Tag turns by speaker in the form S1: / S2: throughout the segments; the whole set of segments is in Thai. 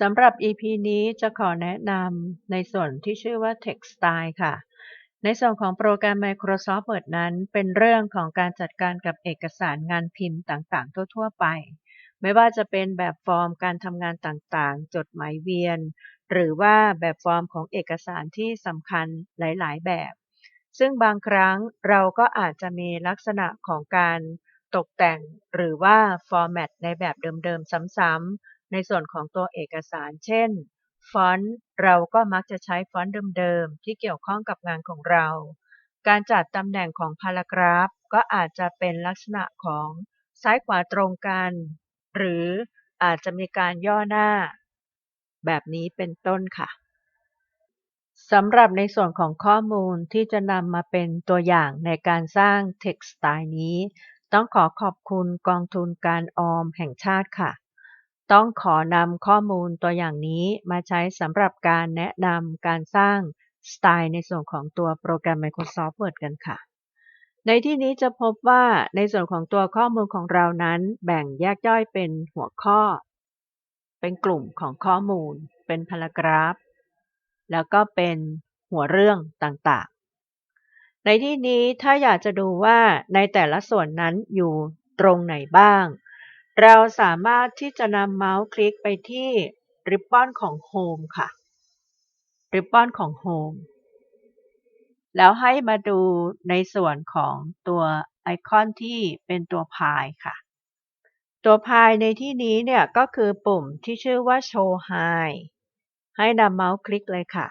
S1: สำหรับ EP นี้จะขอแนะนำในส่วนที่ชื่อว่า Text Style ค่ะ ในส่วนของโปรแกรม Microsoft Word นั้น เป็นเรื่องของการจัดการกับเอกสารงานพิมพ์ต่าง ๆ ทั่ว ๆ ไป ไม่ว่าจะเป็นแบบฟอร์มการทำงานต่างๆ จดหมายเวียน หรือว่าแบบฟอร์มของเอกสารที่สำคัญหลาย ๆ แบบ ซึ่งบางครั้งเราก็อาจจะมีลักษณะของการตกแต่งหรือว่าฟอร์แมตในแบบเดิม ๆ ซ้ำๆ ในส่วนของตัวเอกสาร เช่น ฟอนต์เราก็มักจะใช้ฟอนต์เดิมๆ ที่เกี่ยวข้องกับงานของเรา การจัดตำแหน่งของพารากราฟ ก็อาจจะเป็นลักษณะของซ้ายขวาตรงกัน หรืออาจจะมีการย่อหน้า แบบนี้เป็นต้นค่ะสำหรับในส่วนของข้อมูลที่จะนำมาเป็นตัวอย่างในการสร้าง Text Style นี้ ต้องขอขอบคุณกองทุนการออมแห่งชาติค่ะ ต้องขอนำข้อมูลตัวอย่างนี้มาใช้สำหรับการแนะนำการสร้างสไตล์ในส่วนของตัวโปรแกรม Microsoft Word กันค่ะ ในที่นี้จะพบว่าในส่วนของตัวข้อมูลของเรานั้นแบ่งแยกย่อยเป็นหัวข้อ เป็นกลุ่มของข้อมูล เป็นพารากราฟ แล้วก็เป็นหัวเรื่องต่างๆ ในที่นี้ถ้าอยากจะดูว่าในแต่ละส่วนนั้นอยู่ตรงไหนบ้าง เราสามารถที่จะนำเมาส์คลิกไปที่ริบบอนของ Home ค่ะ ริบบอนของ Home แล้วให้มาดูในส่วนของตัวไอคอนที่เป็นตัวพายค่ะ ตัวพายในที่นี้เนี่ยก็คือปุ่มที่ชื่อว่า Show High ให้นำเมาส์คลิกเลยค่ะ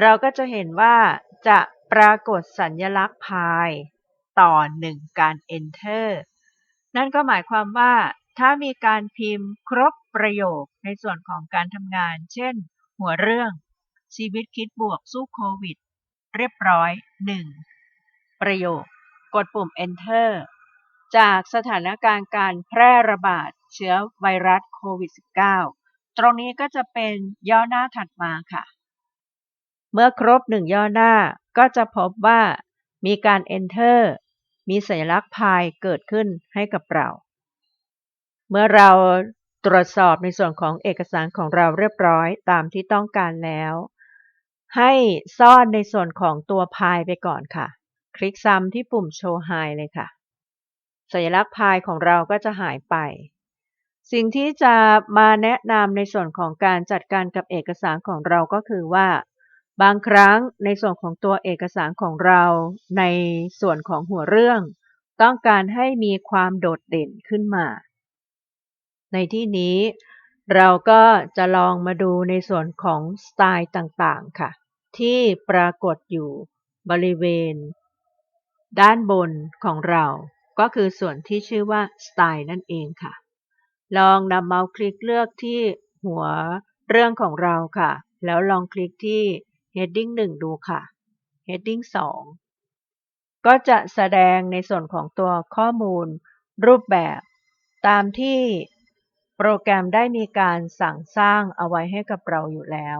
S1: เราก็จะเห็นว่าจะปรากฏสัญลักษณ์พายต่อหนึ่งการ Enter นั่นก็หมายความว่าถ้ามีการพิมพ์ครบประโยคในส่วนของการทำงาน เช่น หัวเรื่อง ชีวิตคิดบวกสู้โควิด เรียบร้อย 1 ประโยค กดปุ่ม Enter จากสถานการณ์การแพร่ระบาดเชื้อไวรัสโควิด -19 ตรงนี้ก็จะเป็นย่อหน้าถัดมาค่ะ เมื่อครบหนึ่งย่อหน้าก็จะพบว่ามีการ Enter มีสัญลักษณ์พายเกิดขึ้นให้กับเรา เมื่อเราตรวจสอบในส่วนของเอกสารของเราเรียบร้อยตามที่ต้องการแล้ว ให้ซ่อนในส่วนของตัวพายไปก่อนค่ะ คลิกซ้ำที่ปุ่ม Show High เลยค่ะ สัญลักษณ์พายของเราก็จะหายไป สิ่งที่จะมาแนะนำในส่วนของการจัดการกับเอกสารของเราก็คือว่า บางครั้งในส่วนของตัวเอกสารของเราในส่วนของหัวเรื่อง ต้องการให้มีความโดดเด่นขึ้นมา ในที่นี้เราก็จะลองมาดูในส่วนของสไตล์ต่างๆค่ะ ที่ปรากฏอยู่บริเวณ ด้านบนของเรา ก็คือส่วนที่ชื่อว่าสไตล์นั่นเองค่ะ ลองนำเมาส์คลิกเลือกที่หัวเรื่องของเราค่ะ แล้วลองคลิกที่ heading 1 ดูค่ะ heading 2 ก็จะแสดงในส่วนของตัวข้อมูลรูปแบบ ตามที่โปรแกรมได้มีการสั่งสร้างเอาไว้ให้กับเราอยู่แล้ว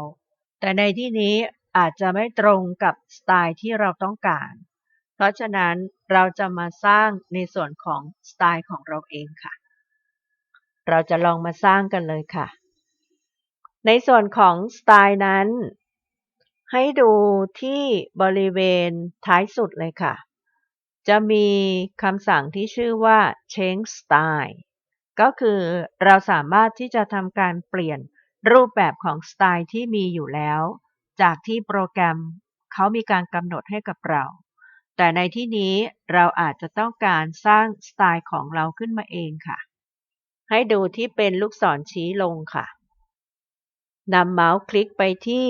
S1: แต่ในที่นี้อาจจะไม่ตรงกับสไตล์ที่เราต้องการ เพราะฉะนั้นเราจะมาสร้างในส่วนของสไตล์ของเราเองค่ะ เราจะลองมาสร้างกันเลยค่ะ ในส่วนของสไตล์นั้น ให้ดูที่บริเวณท้ายสุดเลยค่ะ จะมีคำสั่งที่ชื่อว่า change style ก็คือเราสามารถที่จะทำการเปลี่ยนรูปแบบของสไตล์ที่มีอยู่แล้ว จากที่โปรแกรมเขามีการกำหนดให้กับเรา แต่ในที่นี้เราอาจจะต้องการสร้างสไตล์ของเราขึ้นมาเองค่ะ ให้ดูที่เป็นลูกศรชี้ลงค่ะนำเมาส์คลิกไปที่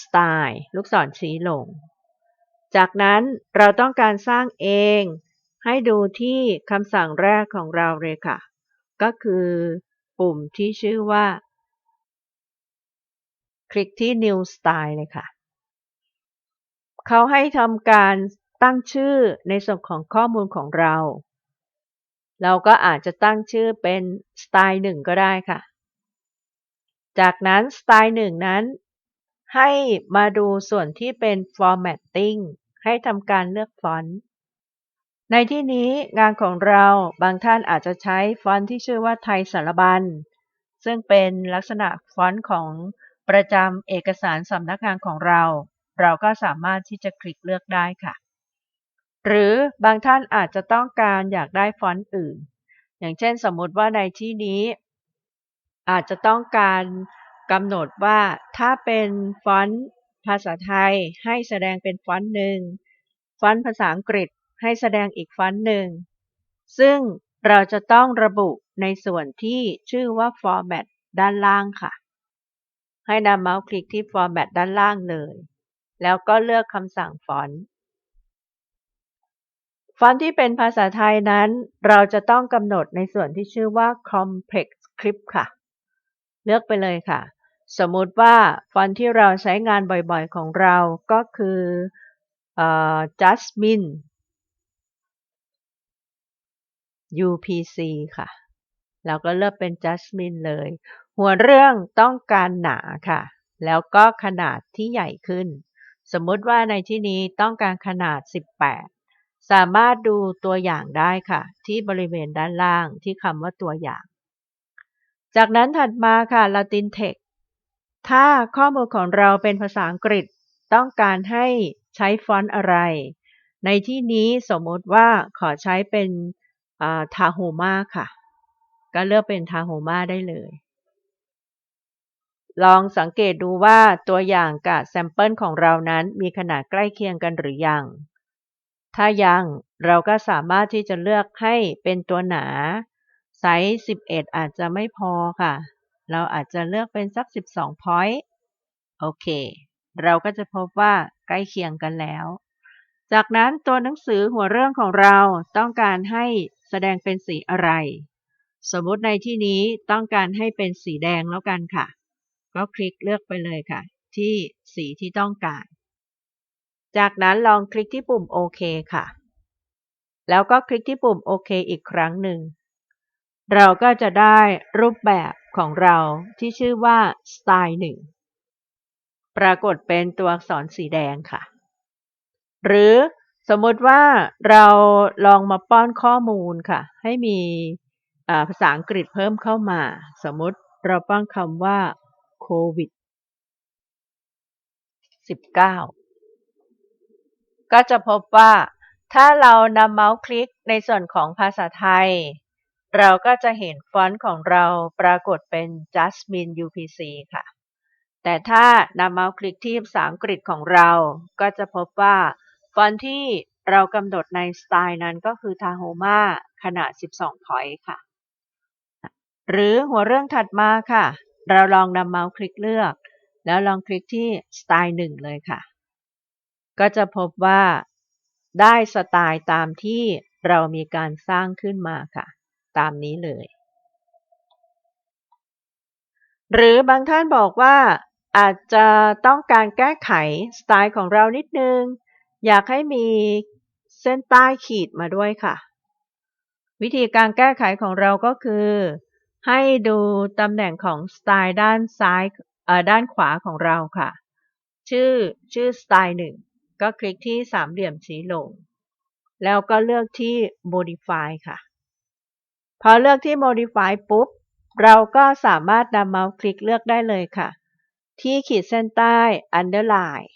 S1: สไตล์ลูกศรชี้ลง จากนั้นเราต้องการสร้างเอง ให้ดูที่คำสั่งแรกของเราเลยค่ะ ก็คือปุ่มที่ชื่อว่า คลิกที่ New Style เลยค่ะ เขาให้ทำการตั้งชื่อในส่วนของข้อมูลของเรา เราก็อาจจะตั้งชื่อเป็นสไตล์หนึ่งก็ได้ค่ะ จากนั้นสไตล์หนึ่งนั้น ให้มาดูส่วนที่เป็น Formatting ให้ทำการเลือกฟอนต์ ในที่นี้งานของเราบางท่านอาจจะใช้ฟอนต์ที่ชื่อว่าไทยสารบัญ ซึ่งเป็นลักษณะฟอนต์ของประจำเอกสารสำนักงานของเรา เราก็สามารถที่จะคลิกเลือกได้ค่ะ หรือบางท่านอาจจะต้องการอยากได้ฟอนต์อื่น อย่างเช่นสมมติว่าในที่นี้ อาจจะต้องการ กำหนดว่าถ้าเป็นฟอนต์ภาษาไทยให้แสดงเป็นฟอนต์หนึ่งฟอนต์ภาษาอังกฤษให้แสดงอีกฟอนต์หนึ่งซึ่งเราจะต้องระบุในส่วนที่ชื่อว่า format ด้านล่างค่ะ ให้นำเมาส์คลิกที่ format ด้านล่างเลย แล้วก็เลือกคำสั่งฟอนต์ฟอนต์ที่เป็นภาษาไทยนั้น เราจะต้องกำหนดในส่วนที่ชื่อว่า complex script ค่ะ เลือกไปเลยค่ะ สมมุติว่าฟอนต์ที่เราใช้งานบ่อยๆของเราก็คือ Jasmine UPC ค่ะ เราก็เลือกเป็น Jasmine เลย หัวเรื่องต้องการหนาค่ะ แล้วก็ขนาดที่ใหญ่ขึ้น สมมุติว่าในที่นี้ต้องการขนาด 18 สามารถดูตัวอย่างได้ค่ะ ที่บริเวณด้านล่างที่คำว่าตัวอย่าง จากนั้นถัดมาค่ะ Latin Text ถ้าข้อมูลของเราเป็นภาษาอังกฤษ ต้องการให้ใช้ฟอนต์อะไร ในที่นี้สมมติว่าขอใช้เป็นทาโฮมาค่ะ ก็เลือกเป็นทาโฮมาได้เลย ลองสังเกตดูว่าตัวอย่างกับแซมเปิลของเรานั้นมีขนาดใกล้เคียงกันหรือยัง ถ้ายังเราก็สามารถที่จะเลือกให้เป็นตัวหนาไซส์ 11 อาจจะไม่พอค่ะ เราอาจจะเลือกเป็นสัก 12 point โอเค เราก็จะพบว่าใกล้เคียงกันแล้ว จากนั้นตัวหนังสือหัวเรื่องของเราต้องการให้แสดงเป็นสีอะไร สมมติในที่นี้ต้องการให้เป็นสีแดงแล้วกันค่ะ ก็คลิกเลือกไปเลยค่ะ ที่สีที่ต้องการ จากนั้นลองคลิกที่ปุ่มโอเคค่ะ แล้วก็คลิกที่ปุ่มโอเคอีกครั้งหนึ่ง เราก็จะได้รูปแบบ ของเราที่ชื่อว่าสไตล์หนึ่งปรากฏเป็นตัวอักษรสีแดงค่ะ หรือสมมติว่าเราลองมาป้อนข้อมูลค่ะ ให้มีภาษาอังกฤษเพิ่มเข้ามา สมมติเราป้อนคำว่าโควิด19ก็จะพบว่าถ้าเรานำเมาส์คลิกในส่วนของภาษาไทย เราก็จะเห็นฟอนต์ของเราปรากฏเป็น Jasmine UPC ค่ะ แต่ถ้านำเมาส์คลิกที่ภาษาอังกฤษของเรา ก็จะพบว่า ฟอนต์ที่เรากำหนดในสไตล์นั้นก็คือ Tahoma ขนาด 12 point ค่ะ หรือหัวเรื่องถัดมาค่ะ เราลองนำเมาส์คลิกเลือก แล้วลองคลิกที่สไตล์1เลยค่ะ ก็จะพบว่า ได้สไตล์ตามที่เรามีการสร้างขึ้นมาค่ะ ตามนี้เลย หรือบางท่านบอกว่าอาจจะต้องการแก้ไขสไตล์ของเรานิดนึง อยากให้มีเส้นใต้ขีดมาด้วยค่ะ วิธีการแก้ไขของเราก็คือ ให้ดูตำแหน่งของสไตล์ด้านซ้ายด้านขวาของเราค่ะ ชื่อชื่อสไตล์หนึ่งก็คลิกที่สามเหลี่ยมชี้ลง แล้วก็เลือกที่ modify ค่ะ พอเลือกที่ modify ปุ๊บ เราก็สามารถนำเมาส์คลิกเลือกได้เลยค่ะ ที่ขีดเส้นใต้ underline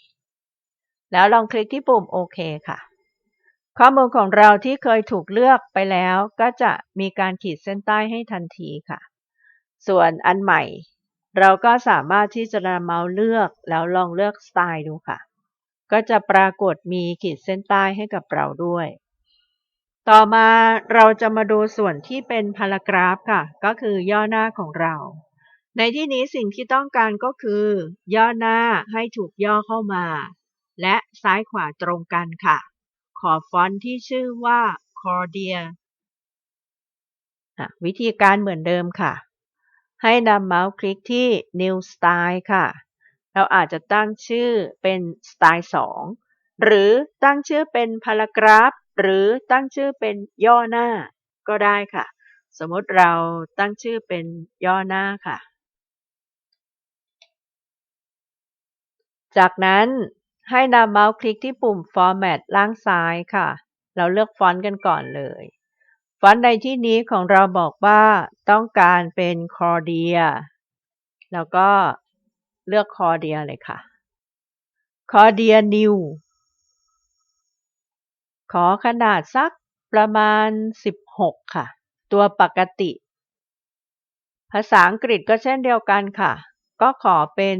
S1: แล้วลองคลิกที่ปุ่มโอเคค่ะ ข้อมูลของเราที่เคยถูกเลือกไปแล้วก็จะมีการขีดเส้นใต้ให้ทันทีค่ะ ส่วนอันใหม่ เราก็สามารถที่จะนำเมาส์เลือกแล้วลองเลือกสไตล์ดูค่ะ ก็จะปรากฏมีขีดเส้นใต้ให้กับเราด้วย ต่อมาเราจะมาดูส่วนที่เป็นพารากราฟค่ะ ก็คือย่อหน้าของเรา ในที่นี้สิ่งที่ต้องการก็คือ ย่อหน้าให้ถูกย่อเข้ามา และซ้ายขวาตรงกันค่ะ ขอฟอนต์ที่ชื่อว่า Cordia วิธีการเหมือนเดิมค่ะ ให้นำเมาส์คลิกที่ New Style ค่ะ เราอาจจะตั้งชื่อเป็นสไตล์2หรือตั้งชื่อเป็นพารากราฟ หรือตั้งชื่อเป็นย่อหน้าก็ได้ค่ะ สมมติเราตั้งชื่อเป็นย่อหน้าค่ะ จากนั้นให้นำเมาส์คลิกที่ปุ่ม Format ล่างซ้ายค่ะ เราเลือกฟอนต์กันก่อนเลย ฟอนต์ในที่นี้ของเราบอกว่าต้องการเป็นคอเดียแล้วก็เลือกคอเดียเลยค่ะคอเดียนิว ขอขนาดสักประมาณ 16 ค่ะ ตัวปกติ ภาษาอังกฤษก็เช่นเดียวกันค่ะ ก็ขอเป็น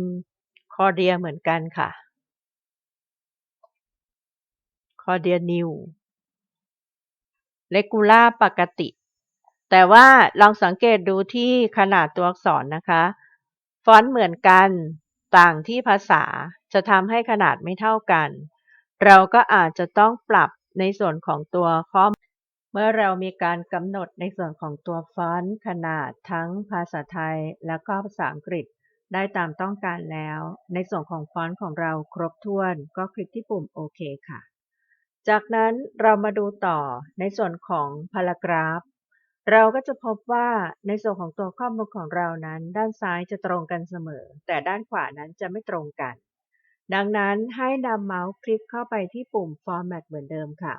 S1: คอเดียเหมือนกันค่ะคอเดียนิวเลกูล่าปกติ แต่ว่าลองสังเกตดูที่ขนาดตัวอักษรนะคะ ฟอนต์เหมือนกันต่างที่ภาษาจะทำให้ขนาดไม่เท่ากัน เราก็อาจจะต้องปรับ ในส่วนของตัวข้อเมื่อเรามีการกำหนดในส่วนของตัวฟอนต์ขนาดทั้งภาษาไทยและก็ภาษาอังกฤษ ได้ตามต้องการแล้ว ในส่วนของฟอนต์ของเราครบถ้วนก็คลิกที่ปุ่มโอเคค่ะ จากนั้นเรามาดูต่อในส่วนของพารากราฟเราก็จะพบว่าในส่วนของตัวข้อมูลของเรานั้น ด้านซ้ายจะตรงกันเสมอ แต่ด้านขวานั้นจะไม่ตรงกัน ดังนั้นให้นำเมาส์คลิกเข้าไปที่ปุ่ม Format เหมือนเดิมค่ะ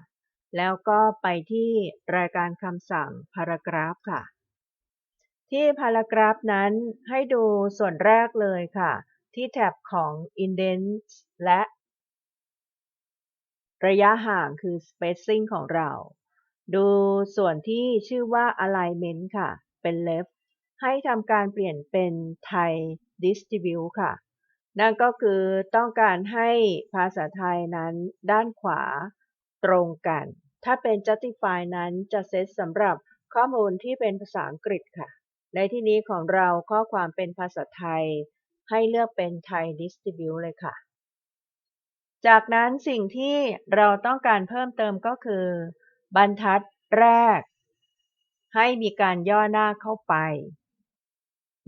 S1: แล้วก็ไปที่รายการคำสั่ง Paragraph ค่ะ ที่ Paragraph นั้นให้ดูส่วนแรกเลยค่ะ ที่แท็บของ Indent และ ระยะห่างคือ spacing ของเรา ดูส่วนที่ชื่อว่า alignment ค่ะ เป็น left ให้ทำการเปลี่ยนเป็น Thai distribute ค่ะ นั่นก็คือต้องการให้ภาษาไทยนั้นด้านขวาตรงกัน ถ้าเป็น justify นั้นจะเซตสำหรับข้อมูลที่เป็นภาษาอังกฤษค่ะ ในที่นี้ของเราข้อความเป็นภาษาไทย ให้เลือกเป็น Thai distribute เลยค่ะ จากนั้นสิ่งที่เราต้องการเพิ่มเติมก็คือ บรรทัดแรก ให้มีการย่อหน้าเข้าไป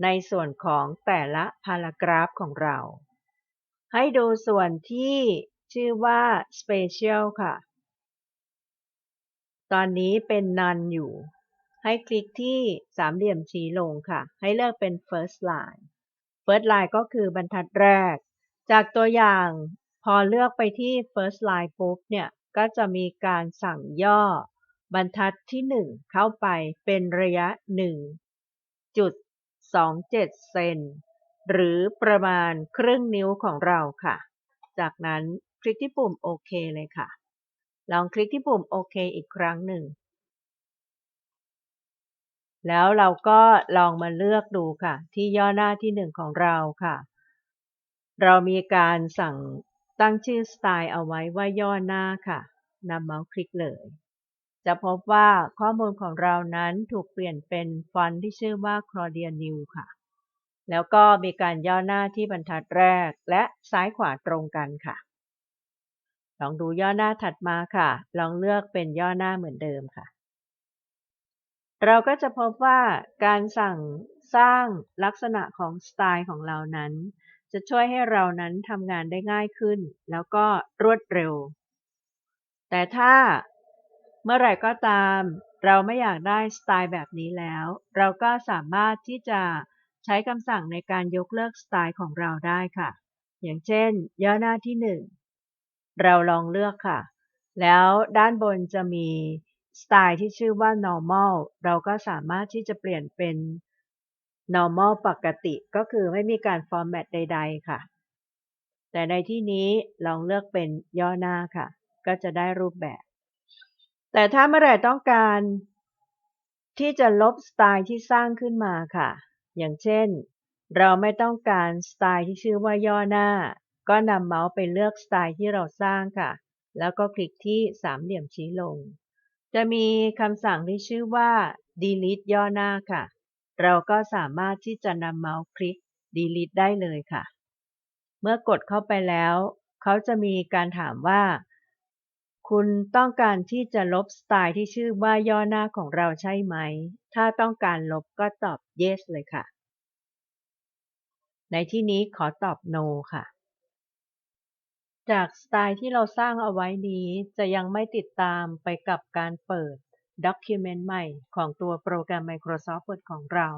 S1: ในส่วนของแต่ละพารากราฟของเรา ให้ดูส่วนที่ชื่อว่า Special ค่ะ ตอนนี้เป็น None อยู่ ให้คลิกที่สามเหลี่ยมชี้ลงค่ะ ให้เลือกเป็น First Line First Line ก็คือบรรทัดแรก จากตัวอย่างพอเลือกไปที่ First Line ปุ๊บเนี่ย ก็จะมีการสั่งย่อบรรทัดที่ 1 เข้าไปเป็นระยะ 1.27 เซน หรือประมาณครึ่งนิ้วของเราค่ะ จากนั้นคลิกที่ปุ่มโอเคเลยค่ะ ลองคลิกที่ปุ่มโอเคอีกครั้งหนึ่ง แล้วเราก็ลองมาเลือกดูค่ะ ที่ย่อหน้าที่1ของเราค่ะ เรามีการสั่งตั้งชื่อสไตล์เอาไว้ว่าย่อหน้าค่ะนำเมาส์คลิกเลย จะพบว่าข้อมูลของเรานั้นถูกเปลี่ยนเป็นฟอนต์ที่ชื่อว่า Claudia New ค่ะ แล้วก็มีการย่อหน้าที่บรรทัดแรกและซ้ายขวาตรงกันค่ะ ลองดูย่อหน้าถัดมาค่ะ ลองเลือกเป็นย่อหน้าเหมือนเดิมค่ะ เราก็จะพบว่าการสั่งสร้างลักษณะของสไตล์ของเรานั้น จะช่วยให้เรานั้นทำงานได้ง่ายขึ้น แล้วก็รวดเร็ว แต่ถ้า เมื่อไหร่ก็ตาม เราไม่อยากได้สไตล์แบบนี้แล้ว เราก็สามารถที่จะใช้คำสั่งในการยกเลิกสไตล์ของเราได้ค่ะ อย่างเช่น ย่อหน้าที่ 1 เราลองเลือกค่ะ แล้วด้านบนจะมีสไตล์ที่ชื่อว่า normal เราก็สามารถที่จะเปลี่ยนเป็น normal ปกติก็คือไม่มีการ format ใด ๆ ค่ะ แต่ในที่นี้ลองเลือกเป็นย่อหน้าค่ะ ก็จะได้รูปแบบ แต่ถ้าเมื่อไหร่ต้องการที่จะลบสไตล์ที่สร้างขึ้นมาค่ะ อย่างเช่น เราไม่ต้องการสไตล์ที่ชื่อว่าย่อหน้า ก็นำเมาส์ไปเลือกสไตล์ที่เราสร้างค่ะ แล้วก็คลิกที่สามเหลี่ยมชี้ลง จะมีคำสั่งที่ชื่อว่า delete ย่อหน้าค่ะ เราก็สามารถที่จะนำเมาส์คลิก delete ได้เลยค่ะ เมื่อกดเข้าไปแล้ว เขาจะมีการถามว่า คุณต้องการที่จะลบสไตล์ที่ชื่อว่าย่อหน้าของเราใช่ไหม ถ้าต้องการลบก็ตอบ yes เลยค่ะ ในที่นี้ขอตอบ no ค่ะ จากสไตล์ที่เราสร้างเอาไว้นี้จะยังไม่ติดตามไปกับการเปิด Document ใหม่ของตัวโปรแกรม Microsoft Word ของเรา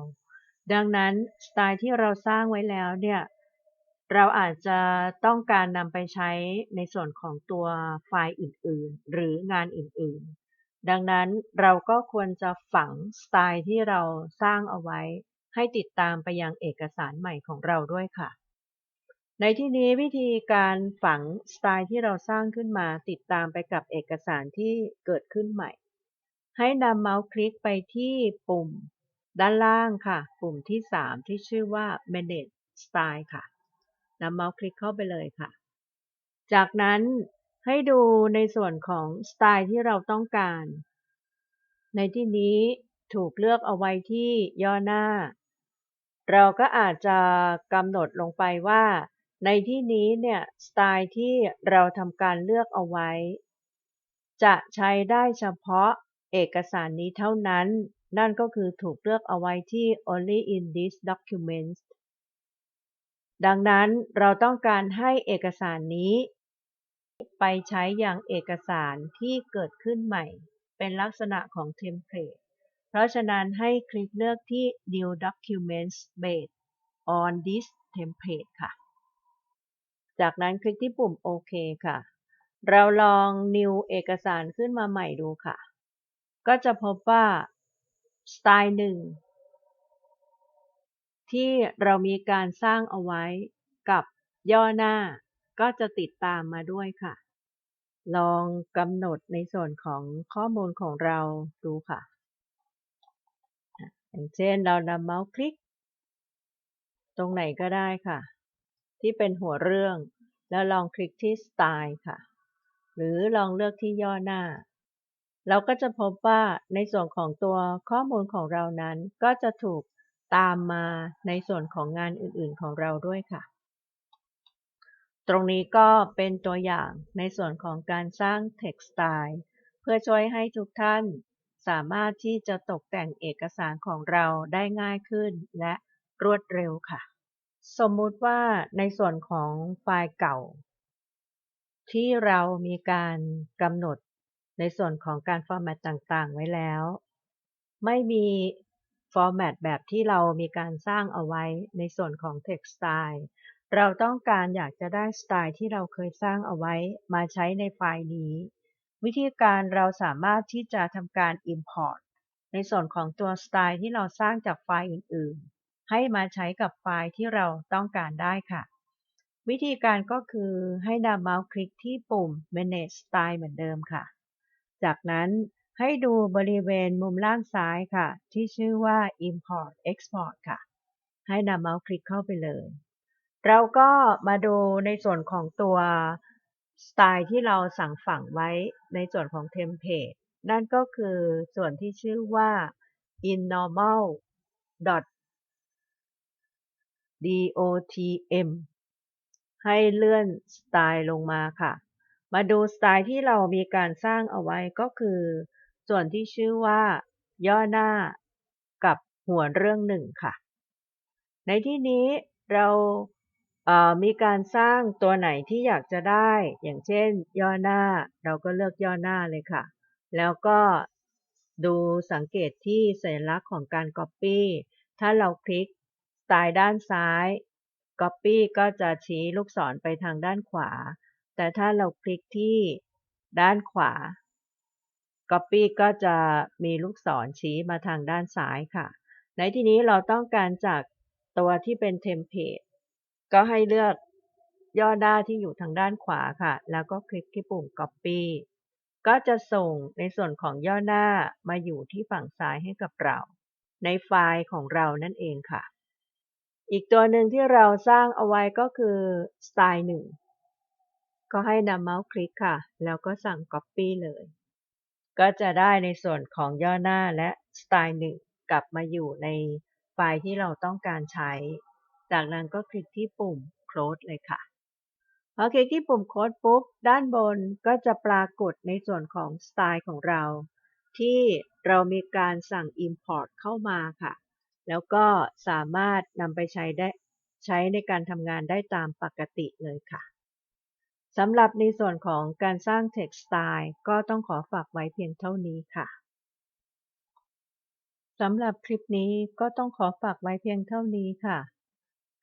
S1: ดังนั้นสไตล์ที่เราสร้างไว้แล้วเนี่ย เราอาจจะต้องการนำไปใช้ในส่วนของตัวไฟล์อื่นๆ หรืองานอื่นๆ ดังนั้นเราก็ควรจะฝังสไตล์ที่เราสร้างเอาไว้ ให้ติดตามไปยังเอกสารใหม่ของเราด้วยค่ะ ในที่นี้วิธีการฝังสไตล์ที่เราสร้างขึ้นมาติดตามไปกับเอกสารที่เกิดขึ้นใหม่ ให้นำเมาส์คลิกไปที่ปุ่ม ด้านล่างค่ะ ปุ่มที่ 3 ที่ชื่อว่า manage style ค่ะ นำเมาส์คลิกเข้าไปเลยค่ะ จากนั้นให้ดูในส่วนของสไตล์ที่เราต้องการ ในที่นี้ถูกเลือกเอาไว้ที่ย่อหน้า เราก็อาจจะกำหนดลงไปว่า ในที่นี้เนี่ยสไตล์ที่เราทำการเลือกเอาไว้ จะใช้ได้เฉพาะเอกสารนี้เท่านั้น นั่นก็คือถูกเลือกเอาไว้ที่ only in this document ดังนั้นเราต้องการให้เอกสารนี้ ไปใช้อย่างเอกสารที่เกิดขึ้นใหม่ เป็นลักษณะของเทมเพลต เพราะฉะนั้นให้คลิกเลือกที่ New Documents based on this template ค่ะ จากนั้นคลิกที่ปุ่มโอเคค่ะ เราลอง New เอกสารขึ้นมาใหม่ดูค่ะ ก็จะพบว่าสไตล์หนึ่ง ที่เรามีการสร้างเอาไว้กับย่อหน้าก็จะติดตามมาด้วยค่ะ ลองกำหนดในส่วนของข้อมูลของเราดูค่ะ อย่างเช่นเรานำเมาส์คลิก ตรงไหนก็ได้ค่ะ ที่เป็นหัวเรื่อง แล้วลองคลิกที่สไตล์ค่ะ หรือลองเลือกที่ย่อหน้า เราก็จะพบว่าในส่วนของตัวข้อมูลของเรานั้นก็จะถูก ตามมาในส่วนของงานอื่นๆของเราด้วยค่ะ ตรงนี้ก็เป็นตัวอย่างในส่วนของการสร้าง text style เพื่อช่วยให้ทุกท่านสามารถที่จะตกแต่งเอกสารของเราได้ง่ายขึ้นและรวดเร็วค่ะ สมมุติว่าในส่วนของไฟล์เก่า ที่เรามีการกำหนดในส่วนของการฟอร์แมตต่างๆ ไว้แล้ว ไม่มี ฟอร์แมตแบบที่เรามีการสร้างเอาไว้ในส่วนของ text style เราต้องการอยากจะได้สไตล์ที่เราเคยสร้างเอาไว้มาใช้ในไฟล์นี้ วิธีการเราสามารถที่จะทำการ import ในส่วนของตัวสไตล์ที่เราสร้างจากไฟล์อื่นๆ ให้มาใช้กับไฟล์ที่เราต้องการได้ค่ะ วิธีการก็คือให้นำเมาส์คลิกที่ปุ่ม manage style เหมือนเดิมค่ะ จากนั้น ให้ดูบริเวณมุมล่างซ้ายค่ะ ที่ชื่อว่า import export ค่ะ ให้นำเมาส์คลิกเข้าไปเลย เราก็มาดูในส่วนของตัวสไตล์ที่เราสั่งฝังไว้ในส่วนของเทมเพลตนั่นก็คือส่วนที่ชื่อว่า innormal dotm ให้เลื่อนสไตล์ลงมาค่ะ มาดูสไตล์ที่เรามีการสร้างเอาไว้ก็คือ ส่วนที่ชื่อว่า ย่อหน้ากับหัวเรื่องหนึ่งค่ะ ในที่นี้เรามีการสร้างตัวไหนที่อยากจะได้ อย่างเช่น ย่อหน้า เราก็เลือกย่อหน้าเลยค่ะ แล้วก็ดูสังเกตที่สัญลักษณ์ของการ Copy ถ้าเราคลิกสไตล์ด้านซ้าย Copy ก็จะชี้ลูกศรไปทางด้านขวา แต่ถ้าเราคลิกที่ด้านขวา Copy ก็จะมีลูกศรชี้มาทางด้านซ้ายค่ะ ในที่นี้เราต้องการจากตัวที่เป็นเทมเพลตก็ให้เลือกย่อหน้าที่อยู่ทางด้านขวาค่ะ แล้วก็คลิกที่ปุ่ม Copy ก็จะส่งในส่วนของย่อหน้ามาอยู่ที่ฝั่งซ้ายให้กับเรา ในไฟล์ของเรานั่นเองค่ะ อีกตัวหนึ่งที่เราสร้างเอาไว้ก็คือสไตล์หนึ่งก็ให้นำเมาส์คลิกค่ะ แล้วก็สั่ง Copy เลย ก็จะได้ในส่วนของย่อหน้าและสไตล์หนึ่งกลับมาอยู่ในไฟล์ที่เราต้องการใช้ จากนั้นก็คลิกที่ปุ่ม close เลยค่ะ พอคลิกที่ปุ่ม close ปุ๊บ ด้านบนก็จะปรากฏในส่วนของสไตล์ของเรา ที่เรามีการสั่ง import เข้ามาค่ะ แล้วก็สามารถนำไปใช้ได้ใช้ในการทำงานได้ตามปกติเลยค่ะ สำหรับในส่วนของการสร้าง text style ก็ต้องขอฝากไว้เพียงเท่านี้ค่ะสำหรับคลิปนี้ก็ต้องขอฝากไว้เพียงเท่านี้ค่ะ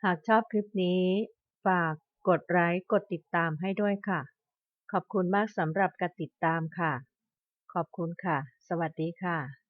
S1: หากชอบคลิปนี้ ฝากกดไลค์กดติดตามให้ด้วยค่ะ ขอบคุณมากสำหรับการติดตามค่ะ ขอบคุณค่ะ สวัสดีค่ะ